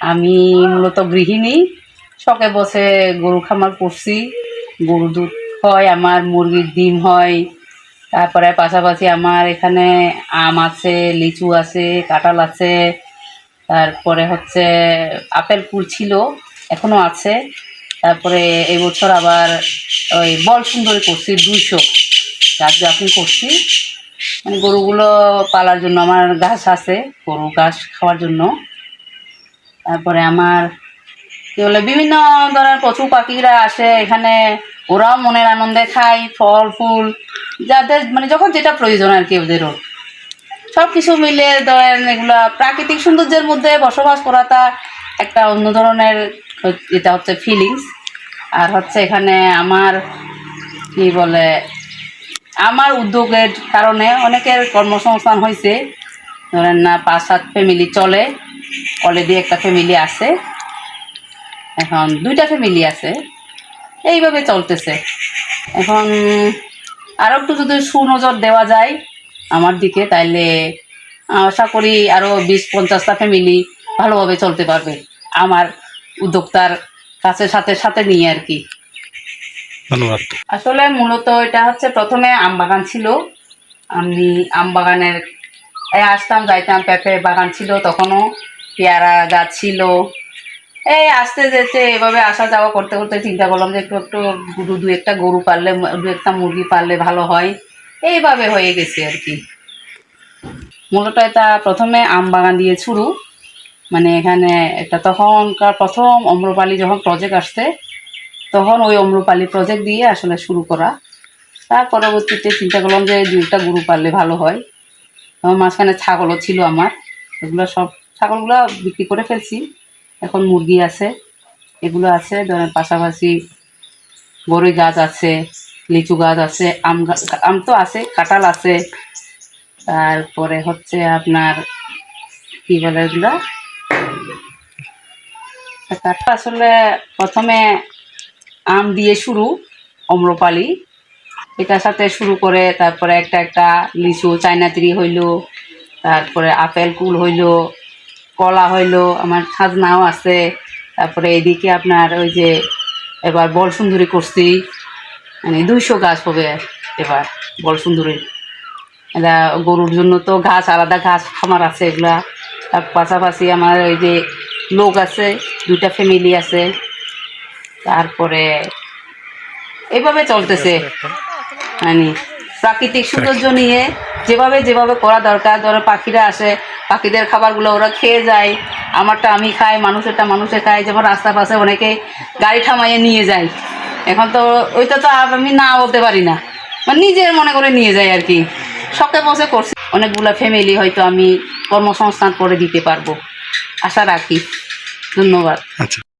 আমি মূলত গৃহিণী। শখে বসে গরু খামার করছি। গরু দুধ হয়, আমার মুরগির ডিম হয়। তারপরে পাশাপাশি আমার এখানে আম আছে, লিচু আছে, কাঁঠাল আছে। তারপরে হচ্ছে আপেল কুল ছিল, এখনও আছে। তারপরে এই বছর আবার ওই বল সুন্দরী করছি দুইশো গাছ যখন করছি। মানে গরুগুলো পালার জন্য, আমার ঘাস আছে, গরু ঘাস খাওয়ার জন্য। তারপরে আমার কি বলে, বিভিন্ন ধরনের পশু পাখিরা আসে এখানে। ওরাও মনের আনন্দে খায়, ফল, ফুল, যাদের মানে যখন যেটা প্রয়োজন আর কি ওদেরও। সব কিছু মিলে ধরেন এগুলা প্রাকৃতিক সৌন্দর্যের মধ্যে বসবাস করাটা একটা অন্য ধরনের এটা হচ্ছে ফিলিংস আর হচ্ছে এখানে আমার কি বলে, আমার উদ্যোগের কারণে অনেকের কর্মসংস্থান হয়েছে ধরেন না পাঁচ সাত ফ্যামিলি চলে অলরেডি একটা ফ্যামিলি আছে। এখন দুইটা ফ্যামিলি আছে। এইভাবে চলতেছে। এখন আরও একটু যদি সুনজর দেওয়া যায় আমার দিকে তাইলে আশা করি আরও বিশ পঞ্চাশটা ফ্যামিলি ভালোভাবে চলতে পারবে। আমার উদ্যোক্তার কাছে সাথে সাথে নিয়ে আর কি। ধন্যবাদ। আসলে মূলত এটা হচ্ছে প্রথমে আম বাগান ছিল। আমি আম বাগানের এই আসতাম, যাইতাম পেঁপে বাগান ছিল তখনও, পেয়ারা গাছ ছিল। এই আসতে যেতে এভাবে আসা যাওয়া করতে করতে চিন্তা করলাম যে একটু একটু দু দু একটা গরু পাললে, দু একটা মুরগি পাললে ভালো হয়। এইভাবে হয়ে গেছে আর কি। মূলত এটা প্রথমে আম বাগান দিয়ে শুরু। মানে এখানে একটা তখনকার প্রথম অম্রপালি যখন প্রজেক্ট আসছে, তখন ওই অম্রপালি প্রজেক্ট দিয়ে আসলে শুরু করা। তার পরবর্তীতে চিন্তা করলাম যে দুইটা গরু পাললে ভালো হয়। মাঝখানে ছাগলও ছিল আমার। এগুলো সব ছাগলগুলো বিক্রি করে ফেলছি। এখন মুরগি আছে, এগুলো আছে, ধরেন পাশাপাশি বড়ই গাছ আছে, লিচু গাছ আছে, আম গাছ আম তো আছে, কাঁঠাল আছে। তারপরে হচ্ছে আপনার কি বলে এগুলো? কাঁঠাল আসলে প্রথমে আম দিয়ে শুরু, অম্রপালি। এটার সাথে শুরু করে তারপরে একটা একটা লিচু চাইনাতিরি হইল, তারপরে আপেল কুল হইল, কলা হইল, আমার খাজনাও আছে। তারপরে এদিকে আপনার ওই যে এবার বল সুন্দরী করছি মানে দুইশো গাছ হবে এবার বল সুন্দরী এটা গরুর জন্য তো ঘাস আলাদা ঘাস খামার আছে এগুলা। তার পাশাপাশি আমার ওই যে লোক আছে, দুইটা ফ্যামিলি আছে। তারপরে এইভাবে চলতেছে। মানে প্রাকৃতিক সৌন্দর্য নিয়ে যেভাবে যেভাবে করা দরকার ধরো পাখিরা আসে পাখিদের খাবারগুলো ওরা খেয়ে যায় আমারটা আমি খাই মানুষেরটা মানুষে খায় যেমন রাস্তার পাশে অনেকে গাড়ি থামাইয়ে নিয়ে যায়। এখন তো ওইটা তো আমি না বলতে পারি না। মানে নিজের মনে করে নিয়ে যাই আর কি। শখে বসে করছি। অনেকগুলো ফ্যামিলি হয়তো আমি কর্মসংস্থান করে দিতে পারব। আশা রাখি। ধন্যবাদ। আচ্ছা।